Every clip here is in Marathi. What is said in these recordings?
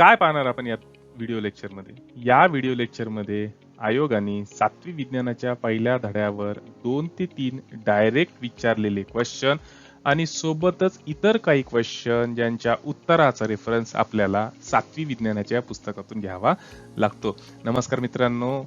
काय पाहणार आपण या व्हिडिओ लेक्चरमध्ये या व्हिडिओ लेक्चरमध्ये आयोगाने सातवी विज्ञानाच्या पहिल्या धड्यावर दोन ते तीन डायरेक्ट विचारलेले क्वेश्चन आणि सोबतच इतर काही क्वेश्चन ज्यांच्या उत्तराचा रेफरन्स आपल्याला सातवी विज्ञानाच्या पुस्तकातून घ्यावा लागतो. नमस्कार मित्रांनो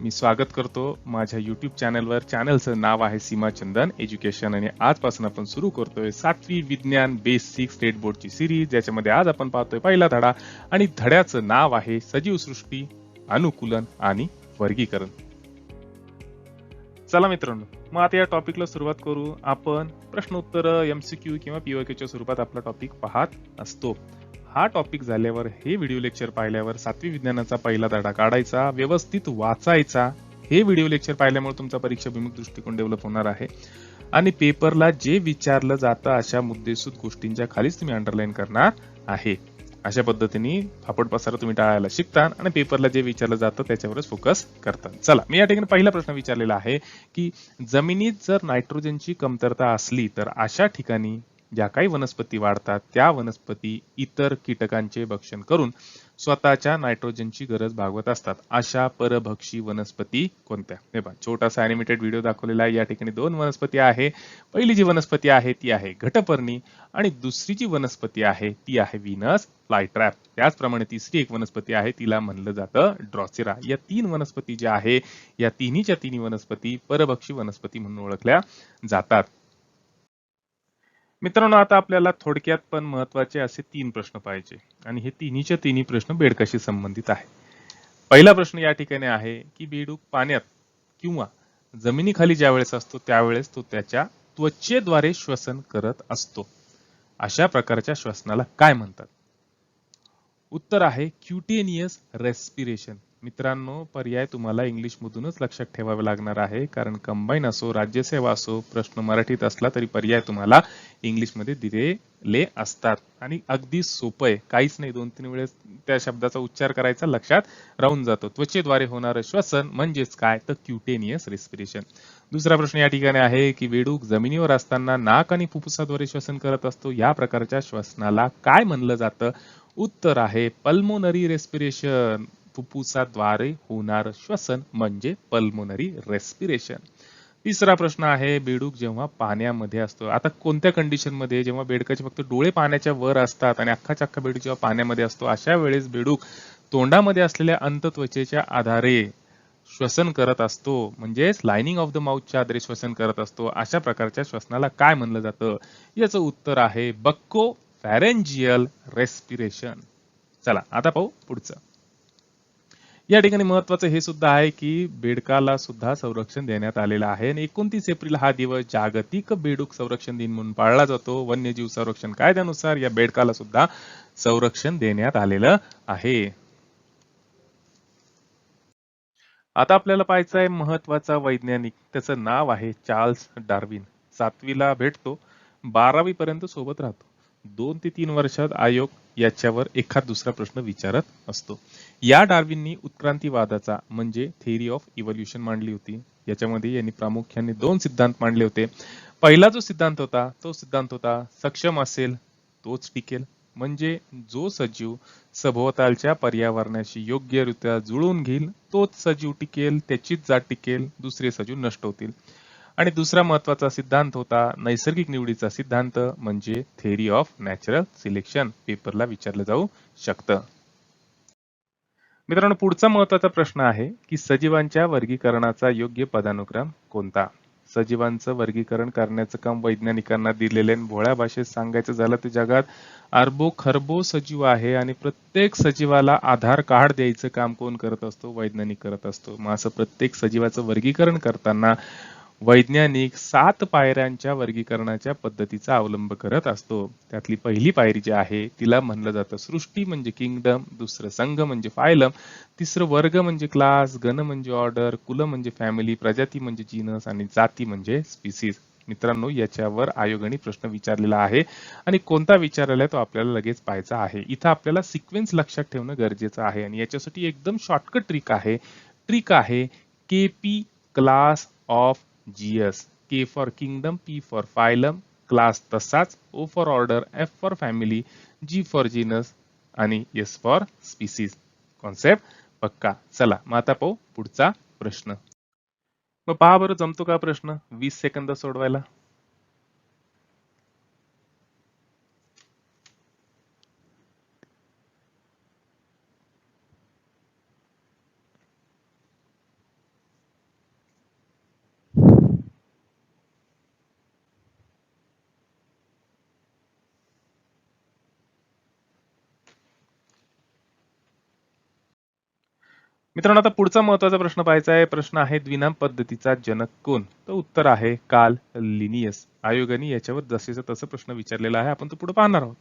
मी स्वागत करतो माझ्या युट्यूब चॅनलवर चॅनलचं नाव आहे सीमा चंदन एज्युकेशन आणि आजपासून आपण सुरू करतोय सातवी विज्ञान बेसिक स्टेट बोर्डची सिरीज ज्याच्यामध्ये आज आपण पाहतोय पहिला धडा. आणि धड्याचं नाव आहे सजीव सृष्टी अनुकूलन आणि वर्गीकरण. चला मित्रांनो मग आता या टॉपिकला सुरुवात करू. आपण प्रश्नोत्तर एमसीक्यू किंवा पीओक्यूच्या स्वरूपात आपला टॉपिक पाहत असतो. हा टॉपिक झाल्यावर हे व्हिडिओ लेक्चर पाहिल्यावर सातवी विज्ञानाचा पहिला धडा काढायचा व्यवस्थित वाचायचा. हे व्हिडिओ लेक्चर पाहिल्यामुळे तुमचा परीक्षाभिमुख दृष्टिकोन डेव्हलप होणार आहे. आणि पेपरला जे विचारलं जातं अशा मुद्देसूद गोष्टींच्या खालीच तुम्ही अंडरलाईन करणार आहे. अशा पद्धतीने फापड पसारा तुम्ही टाळायला शिकता आणि पेपरला जे विचारलं जातं त्याच्यावरच फोकस करता चला मी या ठिकाणी पहिला प्रश्न विचारलेला आहे की जमिनीत जर नायट्रोजनची कमतरता असली तर अशा ठिकाणी ज्या काही वनस्पती वाढतात त्या वनस्पती इतर कीटकांचे भक्षण करून स्वतःच्या नायट्रोजनची गरज भागवत असतात. अशा परभक्षी वनस्पती कोणत्या? हे पहा छोटासा अॅनिमेटेड व्हिडिओ दाखवलेला आहे. या ठिकाणी दोन वनस्पती आहे. पहिली जी वनस्पती आहे ती आहे घटपर्णी आणि दुसरी जी वनस्पती आहे ती आहे विनस फ्लायट्रॅप. त्याचप्रमाणे तिसरी एक वनस्पती आहे तिला म्हणलं जातं ड्रॉसिरा. या तीन वनस्पती ज्या आहे या तिन्हीच्या तिन्ही वनस्पती परभक्षी वनस्पती म्हणून ओळखल्या जातात. मित्रांनो आता आपल्याला थोडक्यात पण महत्त्वाचे असे तीन प्रश्न पाहिजे आणि हे तिन्हीच्या तिन्ही प्रश्न बेडकाशी संबंधित आहे. पहिला प्रश्न या ठिकाणी आहे की बेडूक पाण्यात किंवा जमिनीखाली ज्या वेळेस असतो त्यावेळेस तो त्याच्या त्वचेद्वारे श्वसन करत असतो. अशा प्रकारच्या श्वसनाला काय म्हणतात? उत्तर आहे क्युटेनियस रेस्पिरेशन. मित्रांनो पर्याय तुम्हाला इंग्लिशमधूनच लक्षात ठेवावे लागणार आहे. कारण कंबाईन असो राज्यसेवा असो प्रश्न मराठीत असला तरी पर्याय तुम्हाला इंग्लिशमध्ये दिलेले असतात. आणि अगदी सोपं आहे. काहीच नाही. दोन तीन वेळेस त्या शब्दाचा उच्चार करायचा लक्षात राहून जातो. त्वचेद्वारे होणारं श्वसन म्हणजेच काय? तर क्युटेनियस रेस्पिरेशन दुसरा प्रश्न या ठिकाणी आहे की वेडूक जमिनीवर असताना नाक आणि फुफ्फुसाद्वारे श्वसन करत असतो. या प्रकारच्या श्वसनाला काय म्हणलं जातं? उत्तर आहे पल्मोनरी रेस्पिरेशन फुफ्फुसाद्वारे होणार श्वसन म्हणजे पल्मोनरी रेस्पिरेशन तिसरा प्रश्न आहे बेडूक जेव्हा पाण्यामध्ये असतो आता कोणत्या कंडिशनमध्ये? जेव्हा बेडकाचे फक्त डोळे पाण्याच्या वर असतात आणि अख्खा चक्का बेडूक जेव्हा पाण्यामध्ये असतो अशा वेळेस बेडूक तोंडामध्ये असलेल्या अंतत्वचेच्या आधारे श्वसन करत असतो. म्हणजेच लाइनिंग ऑफ द माउथच्या आधारे श्वसन करत असतो. अशा प्रकारच्या श्वसनाला काय म्हणलं जातं? याचं उत्तर आहे बक्को फॅरेंजियल रेस्पिरेशन चला आता पाहू पुढचं. या ठिकाणी महत्वाचं हे सुद्धा आहे की बेडकाला सुद्धा संरक्षण देण्यात आलेलं आहे. आणि एकोणतीस एप्रिल हा दिवस जागतिक बेडूक संरक्षण दिन म्हणून पाळला जातो. वन्यजीव संरक्षण कायद्यानुसार या बेडकाला सुद्धा संरक्षण देण्यात आलेलं आहे. आता आपल्याला पाहायचं आहे महत्त्वाचा वैज्ञानिक. त्याचं नाव आहे चार्ल्स डार्विन. सातवीला भेटतो. बारावी पर्यंत सोबत राहतो. दोन ते तीन वर्षात आयोग याच्यावर एखाद दुसरा प्रश्न विचारत असतो. या डार्विननी उत्क्रांतीवादाचा म्हणजे थेअरी ऑफ इव्होल्युशन मांडली होती. याच्यामध्ये यांनी प्रामुख्याने दोन सिद्धांत मांडले होते. पहिला जो सिद्धांत होता तो सिद्धांत होता सक्षम असेल तोच टिकेल. म्हणजे जो सजीव सभोवतालच्या पर्यावरणाशी योग्यरित्या जुळून घेईल तोच सजीव टिकेल त्याचीच जात टिकेल दुसरे सजीव नष्ट होतील. आणि दुसरा महत्त्वाचा सिद्धांत होता नैसर्गिक निवडीचा सिद्धांत म्हणजे थेअरी ऑफ नॅचरल सिलेक्शन पेपरला विचारलं जाऊ शकतं. मित्रांनो पुढचा महत्त्वाचा प्रश्न आहे की सजीवांच्या वर्गीकरणाचा योग्य पदानुक्रम कोणता? सजीवांचं वर्गीकरण करण्याचं काम वैज्ञानिकांना दिलेले भोळ्या भाषेत सांगायचं झालं तर जगात अरबो खरबो सजीव आहे आणि प्रत्येक सजीवाला आधार कार्ड द्यायचं काम कोण करत असतो? वैज्ञानिक करत असतो. मग असं प्रत्येक सजीवाचं वर्गीकरण करताना वैज्ञानिक सात पायऱ्यांच्या वर्गीकरणाच्या पद्धतीचा अवलंब करत असतो. त्यातली पहिली पायरी जी आहे तिला म्हणलं जातं सृष्टी म्हणजे किंगडम दुसरं संघ म्हणजे फायलम तिसरं वर्ग म्हणजे क्लास गण म्हणजे ऑर्डर कुल म्हणजे फॅमिली प्रजाती म्हणजे जीनस आणि जाती म्हणजे स्पीसीज मित्रांनो याच्यावर आयोगाने प्रश्न विचारलेला आहे आणि कोणता विचारलेला आहे तो आपल्याला लगेच पाहायचा आहे? इथं आपल्याला सिक्वेन्स लक्षात ठेवणं गरजेचं आहे आणि याच्यासाठी एकदम शॉर्टकट ट्रिक आहे. ट्रिक आहे K P class of GS K for kingdom P for phylum class तसाच O for order F for family G for genus आणि एस फॉर स्पीसीज कॉन्सेप्ट पक्का. चला मग आता पाहू पुढचा प्रश्न. मग पहा बरं जमतो का प्रश्न? वीस सेकंद सोडवायला. मित्रांनो आता पुढचा महत्त्वाचा प्रश्न पाहायचा आहे. प्रश्न आहे द्विनाम पद्धतीचा जनक कोण? तर उत्तर आहे काल लिनियस आयोगाने याच्यावर जसेचा तसं प्रश्न विचारलेला आहे. आपण तो पुढे पाहणार आहोत.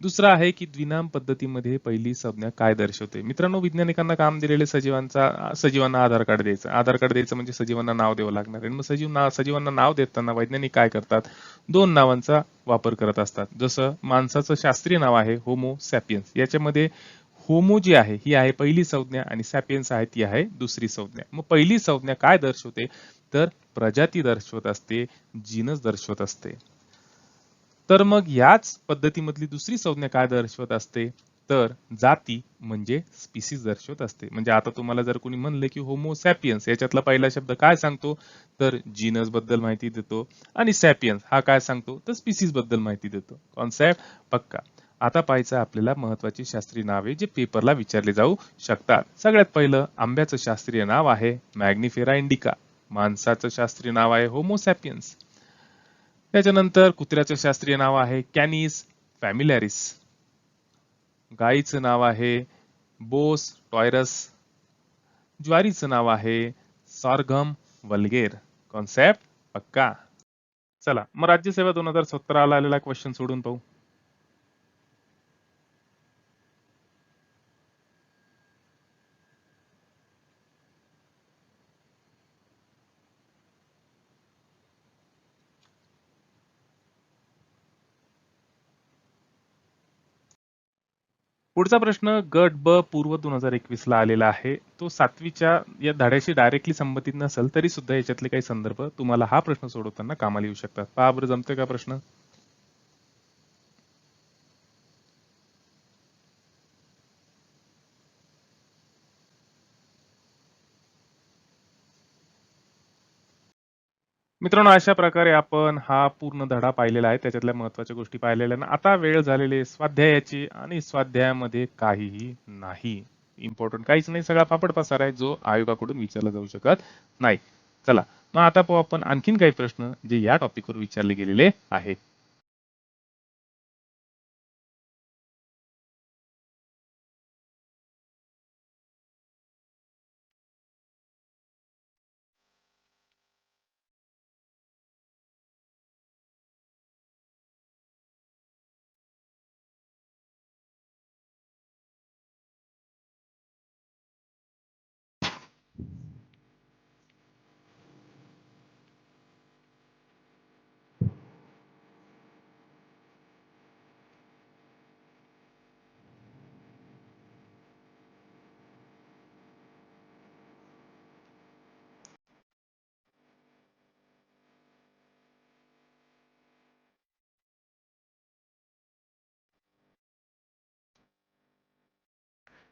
दुसरा आहे की द्विनाम पद्धतीमध्ये पहिली संज्ञा काय दर्शवते? मित्रांनो वैज्ञानिकांना काम दिलेले सजीवांचा सजीवांना आधार कार्ड द्यायचं. आधार कार्ड द्यायचं म्हणजे सजीवांना नाव द्यावं लागणार आणि मग सजीव ना सजीवांना नाव देताना वैज्ञानिक काय करतात? दोन नावांचा वापर करत असतात. जसं माणसाचं शास्त्रीय नाव आहे होमो सॅपियन्स. याच्यामध्ये होमो जी आहे ही आहे पहिली संज्ञा आणि सॅपियन्स आहे ती आहे दुसरी संज्ञा. मग पहिली संज्ञा काय दर्शवते? तर प्रजाती दर्शवत असते जीनस दर्शवत असते. तर मग याच पद्धतीमधली दुसरी संज्ञा काय दर्शवत असते? तर जाती म्हणजे स्पीसीज दर्शवत असते. म्हणजे आता तुम्हाला जर कोणी म्हणले की होमो सॅपियन्स याच्यातला पहिला शब्द काय सांगतो? तर जीनसबद्दल माहिती देतो. आणि सॅपियन्स हा काय सांगतो? तर स्पीसीजबद्दल माहिती देतो. कॉन्सेप्ट पक्का. आता पाहायचं आपल्याला महत्वाची शास्त्रीय नावे जे पेपरला विचारले जाऊ शकतात. सगळ्यात पहिलं आंब्याचं शास्त्रीय नाव आहे मॅग्निफेरा इंडिका माणसाचं शास्त्रीय नाव आहे होमोसॅपियन्स त्याच्यानंतर कुत्र्याचं शास्त्रीय नाव आहे कॅनिस फॅमिलॅरिस गाईचं नाव आहे बोस टॉयरस ज्वारीचं नाव आहे सॉर्गम वल्गेर कॉन्सेप्ट पक्का. चला मग राज्यसेवा दोन हजार सतराला आलेला क्वेश्चन सोडून पाहू. पुढचा प्रश्न गट ब पूर्व दोन हजार एकवीस ला आलेला आहे. तो सातवीच्या या धड्याशी डायरेक्टली संबंधित नसेल तरी सुद्धा याच्यातले काही संदर्भ तुम्हाला हा प्रश्न सोडवताना कामाला येऊ शकतात. पहा बरं जमतोय का प्रश्न? मित्रांनो अशा प्रकारे आपण हा पूर्ण धडा पाहिलेला आहे त्याच्यातल्या महत्त्वाच्या गोष्टी पाहिलेल्या ना आता वेळ झालेली स्वाध्यायाची आणि स्वाध्यायामध्ये काहीही नाही. इम्पॉर्टंट काहीच नाही सगळा फापड पसार आहे जो आयोगाकडून विचारला जाऊ शकत नाही. चला मग आता पाहू आपण आणखीन काही प्रश्न जे या टॉपिकवर विचारले गेलेले आहेत.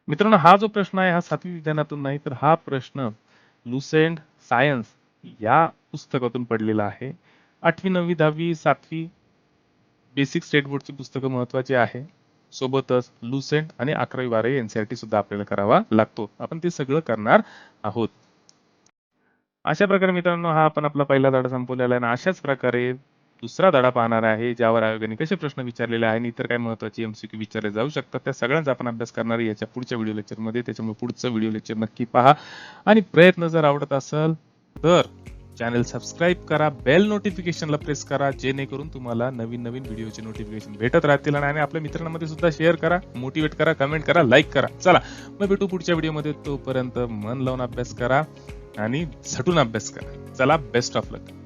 मित्रांनो हा जो प्रश्न आहे हा सातवी विज्ञानातून नाही तर हा प्रश्न लुसेंट सायन्स या पुस्तकातून पडलेला आहे. आठवी नववी दहावी सातवी बेसिक स्टेट बोर्डची पुस्तकं महत्वाची आहे. सोबतच लुसेंट आणि अकरावी बारावी एनसीआरटी सुद्धा आपल्याला करावा लागतो. आपण ते सगळं करणार आहोत. अशा प्रकारे मित्रांनो हा आपण आपला पहिला धडा संपवलेला आहे आणि अशाच प्रकारे दुसरा धडा पाहणार आहे ज्यावर आयोगाने कसे प्रश्न विचारलेले आहे आणि इतर काय महत्त्वाचे एमसीक्यू विचारले जाऊ शकतात. त्या सगळ्यांचा आपण अभ्यास करणार आहे याच्या पुढच्या व्हिडिओ लेक्चरमध्ये त्याच्यामुळे पुढचं व्हिडिओ लेक्चर नक्की पहा. आणि प्रयत्न जर आवडत असेल तर चॅनल सबस्क्राईब करा बेल नोटिफिकेशनला प्रेस करा जेणेकरून तुम्हाला नवीन नवीन व्हिडिओचे नोटिफिकेशन भेटत राहतील. आणि आपल्या मित्रांमध्ये सुद्धा शेअर करा मोटिवेट करा कमेंट करा लाईक करा. चला मग भेटू पुढच्या व्हिडिओमध्ये तोपर्यंत मन लावून अभ्यास करा आणि झटून अभ्यास करा. चला बेस्ट ऑफ लक